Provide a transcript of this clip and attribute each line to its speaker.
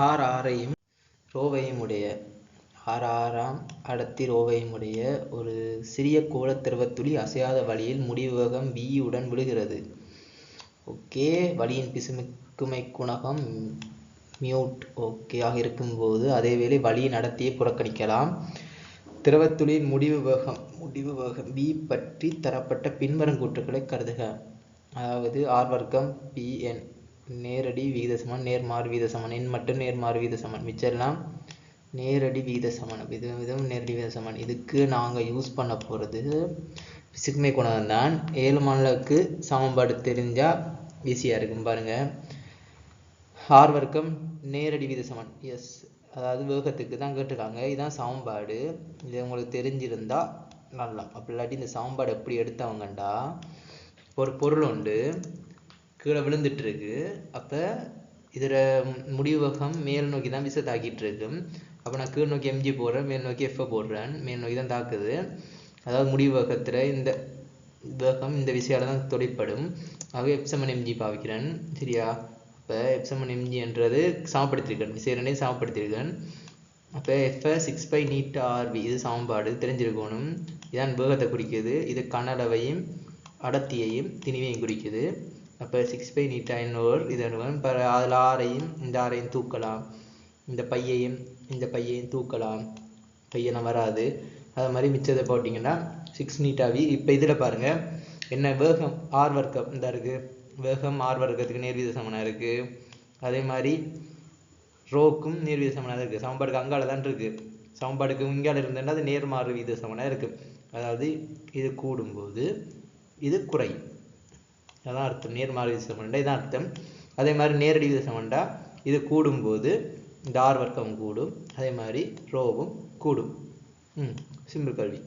Speaker 1: R ஆரையும் ரோவையும் உடைய R ஆறாம் அடர்த்தி ரோவையும் உடைய ஒரு சிறிய கோளத் திரவத் துளி அசையாத வழியில் முடிவகம் வி உடன் விழுகிறது. ஓகே வழியின் பிசுமிக்குமை குணகம் மியூட் ஓகே ஆக இருக்கும்போது அதேவேளை வழியின் அடர்த்தியை புறக்கணிக்கலாம். திரவத்துளியின் முடிவு வேகம் முடிவு வேகம் v பற்றி தரப்பட்ட பின்வரும் கூற்றுக்களை கருதுக. அதாவது ஆர் வர்க்கம் பி என் நேரடி விகித சமன் நேர்மாறு விகித சமன் எண் மட்டும் நேர்மாறு விகித சமன் மிச்சம்லாம் நேரடி விகித சமன் இது இதுவும் நேரடி விகித சமன் இதுக்கு நாங்கள் யூஸ் பண்ண போகிறது சிக்மை குணகம் தான். ஏழு மாநிலக்கு சமன்பாடு தெரிஞ்சால் ஈஸியாக இருக்கும் பாருங்கள் ஆர் வர்க்கம் நேரடி விகித சமன் எஸ் அதாவது வேகத்துக்கு தான் கேட்டிருக்காங்க. இதுதான் சமன்பாடு. இது உங்களுக்கு தெரிஞ்சிருந்தால் நல்லா. அப்படி இல்லாட்டி இந்த சமன்பாடு எப்படி எடுத்தவங்கண்டா? ஒரு பொருள் உண்டு. கீழே விழுந்துட்டு இருக்கு அப்போ இதில் முடிவகம் மேல் நோக்கி தான் விசை தாக்கிட்டு இருக்கு அப்போ நான் கீழ் நோக்கி எம்ஜி போடுறேன் மேல் நோக்கி எஃப்ஐ போடுறேன். மேல் நோக்கி தான் தாக்குது. அதாவது முடிவகத்தில் இந்த வேகம் இந்த விசையால் தான் தொழிற்படும். ஆகவே எப்சமன் எம்ஜி பாவிக்கிறேன். சரியா? அப்போ எப்சமன் எம்ஜி என்றது சமப்படுத்தியிருக்கேன். விசை ரெண்டையும் சமப்படுத்தியிருக்கேன். அப்போ எஃப்ஐ சிக்ஸ் பை நீட் ஆர்வி இது சமன்பாடு. தெரிஞ்சிருக்கணும். இதான் வேகத்தை குறிக்குது. இது கனளவையும் அடர்த்தியையும் திணிவையும் குறிக்குது. அப்போ சிக்ஸ் பை நீட்டா இன்னொரு இது இப்போ அதில் ஆறையும் இந்த ஆறையும் தூக்கலாம். இந்த பையையும் இந்த பையையும் தூக்கலாம். பையெல்லாம் வராது. அது மாதிரி மிச்சத்தை போட்டிங்கன்னா சிக்ஸ் நீட்டாவி இப்போ இதில் பாருங்கள் என்ன வேகம் ஆர் வர்க்கம் இந்த இருக்குது வேகம் ஆர் வர்க்கத்துக்கு நேர்வீத சமனாக இருக்குது அதே மாதிரி ரோக்கும் நேர்வீத சமனாக இருக்குது சமன்பாடுக்கு அங்கால தான் இருக்குது சமன்பாடுக்கு இங்கால இருந்தேன்னா அது நேர்மாறு வீத சமனாக இருக்குது அதாவது இது கூடும்போது இது குறையும். அதான் அர்த்தம். நேர்மாறு வித சமன்டா இதான் அர்த்தம். அதே மாதிரி நேரடி வித சமன்டா இது கூடும்போது இந்த ஆர் வர்க்கம் கூடும். அதே மாதிரி ரோவும் கூடும். ம் சிம்பிள் கல்வி.